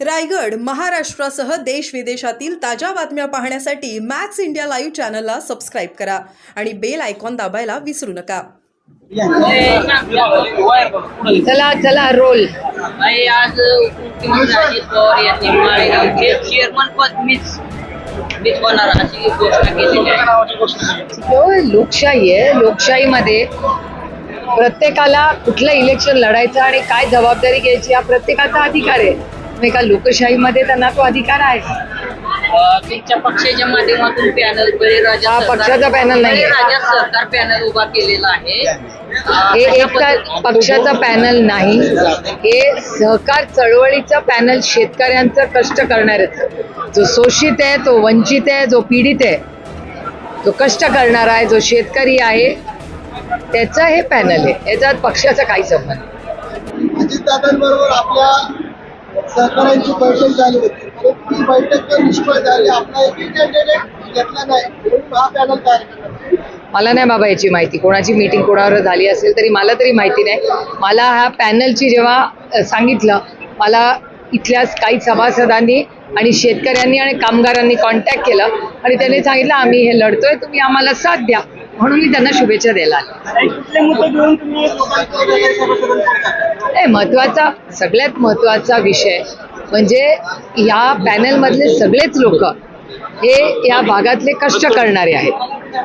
रायगड महाराष्ट्रासह देश विदेशातील ताज्या बातम्या पाहण्यासाठी मॅक्स इंडिया लाईव्ह चॅनलला सबस्क्राईब करा आणि बेल आयकॉन दाबायला विसरू नका. चला चला रोल आज उपमुख्यमंत्री अजित पवार यांनी माळेगावचे चेअरमन पद मीच मीच होणार अशी घोषणा केलेली आहे. हो, लोकशाही आहे. लोकशाहीमध्ये प्रत्येकाला कुठलं इलेक्शन लढायचं आणि काय जबाबदारी घ्यायची हा प्रत्येकाचा अधिकार आहे. एका लोकशाहीमध्ये त्यांना तो अधिकार आहे. तुमच्या पक्षाच्या माध्यमातून पॅनल हा, सरकार- पक्षाचा panel नाहीये. बळीराजा सरकार पॅनल उभा केलेला आहे. अं, हे कशा एक तर पद्धतीने- पक्षाचा पॅनल नाही. हे सहकार चळवळीचं पॅनल शेतकऱ्यांचं कष्ट करणाऱ्याचं जो शोषित आहे तो वंचित आहे जो पीडित आहे जो कष्ट करणारा आहे जो शेतकरी आहे त्याचं हे पॅनल आहे. याच्यात पक्षाचा काही संबंध नाही. अजितदादांबरोबर आपल्या सहकाऱ्यांची बैठक झाली होती परंतु ती बैठक तर निष्फळ झाली. आपला एकही कॅन्डिडेट घेतला नाही. म्हणून हा पॅनल तयार करण्यात आला. मला नाही बाबा याची माहिती. कोणाची मीटिंग कोणावर झाली असेल तरी मला तरी माहिती नाही. मला ह्या पॅनलची जेव्हा अ, सांगितलं मला इथल्या काही सभासदांनी आणि शेतकऱ्यांनी आणि कामगारांनी कॉन्टॅक्ट केलं आणि त्यांनी सांगितलं आम्ही हे लढतोय. तुम्ही आम्हाला साथ द्या. म्हणून मी त्यांना शुभेच्छा द्यायला आले. महत्त्वाचा सगळ्यात महत्त्वाचा विषय म्हणजे ह्या पॅनलमधले सगळेच लोक हे या भागातले कष्ट करणारे आहेत.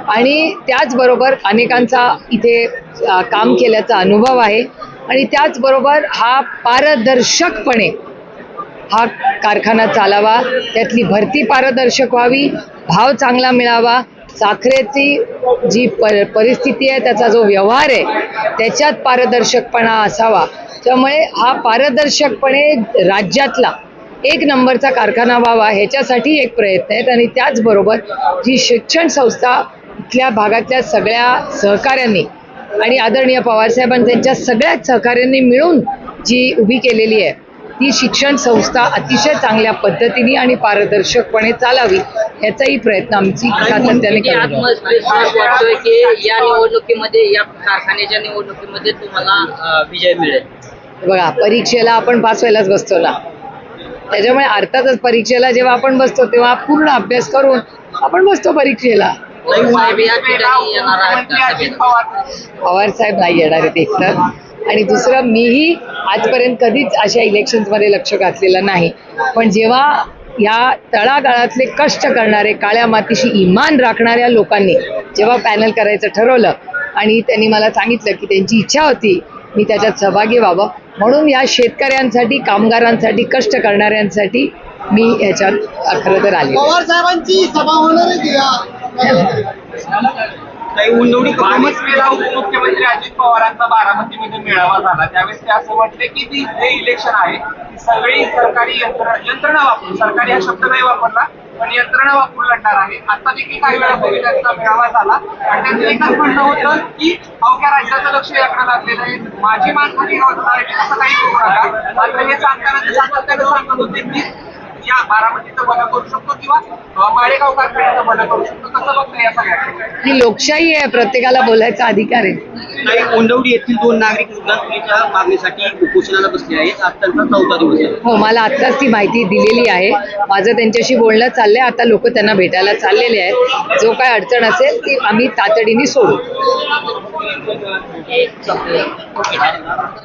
आणि त्याचबरोबर अनेकांचा इथे काम केल्याचा अनुभव आहे. आणि त्याचबरोबर हा पारदर्शकपणे हा कारखाना चालावा त्यातली भरती पारदर्शक व्हावी भाव चांगला मिळावा साखरेची जी प परिस्थिती आहे त्याचा जो व्यवहार आहे त्याच्यात पारदर्शकपणा असावा. त्यामुळे हा पारदर्शकपणे राज्यातला एक नंबरचा कारखाना व्हावा ह्याच्यासाठी एक प्रयत्न आहेत आणि त्याचबरोबर जी शिक्षण संस्था इथल्या भागातल्या सगळ्या सहकाऱ्यांनी आणि आदरणीय पवारसाहेबांनी त्यांच्या सगळ्याच सहकाऱ्यांनी मिळून जी उभी केलेली आहे ती शिक्षण संस्था अतिशय चांगल्या पद्धतीने आणि पारदर्शकपणे चालावी याचाही प्रयत्न आमची सातत्याने वाटतोय की या निवडणुकीमध्ये या कारखान्याच्या निवडणुकीमध्ये तुम्हाला विजय मिळेल बघा परीक्षेला आपण पास व्हायलाच बसतो ना त्याच्यामुळे अर्थातच परीक्षेला जेव्हा आपण बसतो तेव्हा पूर्ण अभ्यास करून आपण बसतो परीक्षेला? पवार साहेब नाही येणार आहेत एकतर आणि दुसरं मीही आजपर्यंत कधीच अशा इलेक्शन्समध्ये लक्ष घातलेलं नाही. पण जेव्हा या तळागाळातले कष्ट करणारे काळ्या मातीशी इमान राखणाऱ्या लोकांनी जेव्हा पॅनल करायचं ठरवलं आणि त्यांनी मला सांगितलं की त्यांची इच्छा होती मी त्याच्यात सहभागी व्हावं. म्हणून या शेतकऱ्यांसाठी कामगारांसाठी कष्ट करणाऱ्यांसाठी मी ह्याच्यात खरं तर आले पवार साहेबांची सभा होणार आहे काही उंदवडी मागीच वेळा उपमुख्यमंत्री अजित पवारांचा बारामतीमध्ये मेळावा झाला. त्यावेळेस ते असं म्हटले की ती जे इलेक्शन आहे ती सगळी सरकारी यंत्रणा यंत्रणा वापरून सरकारी हा शब्द नाही वापरला पण यंत्रणा वापरून लढणार आहे. आता देखील काही वेळापूर्वी त्यांचा मेळावा झाला. आणि त्यांचं एकच म्हणणं होतं की अवघ्या राज्याचं लक्ष याकडे लागलेलं आहे. माझी रोजगार असं काही करू नका. मात्र हे सांगताना ते सातत्याने सांगत होते की या बारामतीचं बदल करू शकतो किंवा माळेगाव कारखान्याचं बदल करू शकतो. कसं बघतो या सगळ्या ही लोकशाही आहे प्रत्येकाला बोलायचा अधिकार आहे. काही कोंडवडी येथील दोन नागरिक मुद्दाचुकीच्या मागणीसाठी उपोषणाला बसले आहेत. आज त्यांचा चौथा दिवस आहे. हो मला आत्ताच ती माहिती दिलेली आहे. माझं त्यांच्याशी बोलणं चाललंय. आता लोक त्यांना भेटायला चाललेले आहेत. जो काय अडचण असेल ती आम्ही तातडीने सोडू. एक